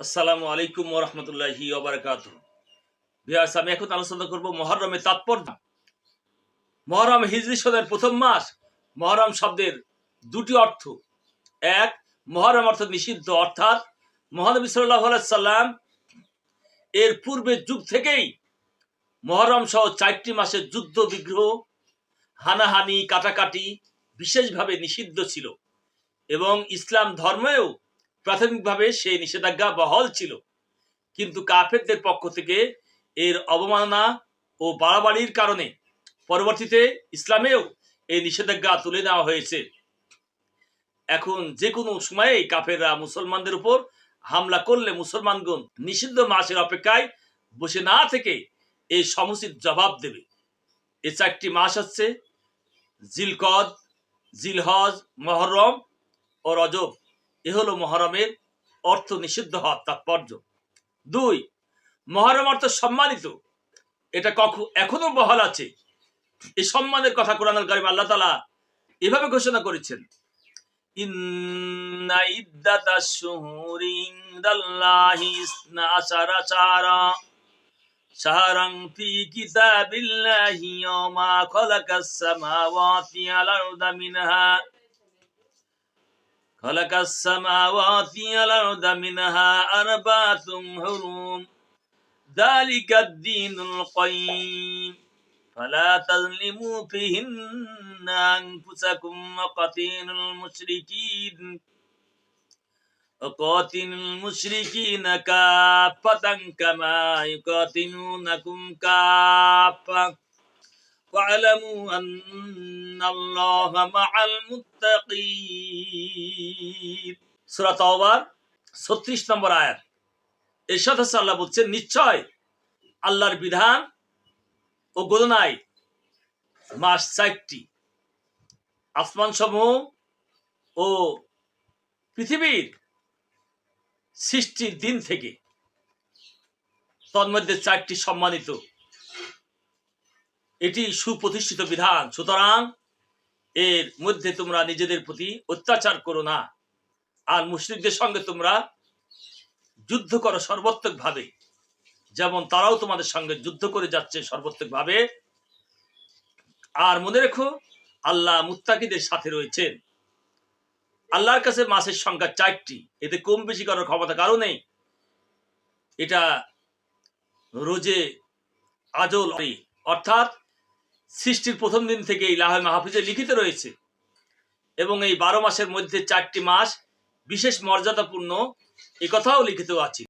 আসসালামু আলাইকুম ওরহমতুল্লাহি ওবরাকাত বিয়াস আমি এখন আলোচনা করব মহরমের তাৎপর্য। মহরম হিজরি সনের প্রথম মাস, মহরম শব্দের দুটি অর্থ। এক, মহরম অর্থ নিষিদ্ধ, অর্থাৎ মহানবী সাল্লাহ সাল্লাম এর পূর্বের যুগ থেকেই মহরম সহ চারটি মাসের যুদ্ধ, বিগ্রহ, হানাহানি, কাটাকাটি বিশেষভাবে নিষিদ্ধ ছিল। এবং ইসলাম ধর্মেও প্রাথমিকভাবে সেই নিষেধাজ্ঞা বহল ছিল। কিন্তু কাফেরদের পক্ষ থেকে এর অবমাননা ও বাড়াবাড়ির কারণে পরবর্তীতে ইসলামেও এই নিষেধাজ্ঞা তুলে নেওয়া হয়েছে। এখন যে কোনো সময়েই কাফেররা মুসলমানদের উপর হামলা করলে মুসলমানগণ নিষিদ্ধ মাসের অপেক্ষায় বসে না থেকে এই সমুচিত জবাব দেবে। এ চারটি মাস হচ্ছে জিলকদ, জিলহজ, মহরম ও রজব। এ হলো মহরমের অর্থ নিষিদ্ধ হওয়ার তাৎপর্য। দুই, মহরম অর্থ সম্মানিত। এটা কখন, এখনও বহাল আছে। এই সম্মানের কথা কোরআনুল কারিম আল্লাহ তালা এভাবে ঘোষণা করেছেন। কিতাবিল্লাহি মিনহা। خلق السماوات والأرض منها أربعة حرم ذلك الدين القيم. فلا تظلموا فيهن أنفسكم وقتلوا المشركين. وقاتلوا المشركين كافة كما يقاتلونكم كافة. واعلموا أن الله مع المتقين সূরা তাওবার 36 নম্বর আয়াত এরশাদ হচ্ছে আল্লাহ বলছেন নিশ্চয় আল্লাহর বিধান ও গণনায় মাস চারটি আসমান সমূহ ও পৃথিবীর সৃষ্টির দিন থেকে তন্মধ্যে চারটি সম্মানিত এটি সুপ্রতিষ্ঠিত বিধান। সুতরাং এর মধ্যে তোমরা নিজেদের প্রতি অত্যাচার করো না। আর মুসলিমদের সঙ্গে তোমরা যুদ্ধ করো সর্বাত্মক ভাবে যেমন তারাও তোমাদের সঙ্গে যুদ্ধ করে যাচ্ছে সর্বাত্মক ভাবে আর মনে রেখো, আল্লাহ মুত্তাকিদের সাথে রয়েছেন। আল্লাহর কাছে মাসের সংখ্যা চারটি। এতে কম বেশি করার ক্ষমতা কারও নেই। এটা রোজে আজল অর্থাৎ সৃষ্টির প্রথম দিন থেকে এই লাহে মাহফিজে লিখিত রয়েছে। এবং এই বারো মাসের মধ্যে চারটি মাস বিশেষ মর্যাদাপূর্ণ এ কথাও লিখিত আছে।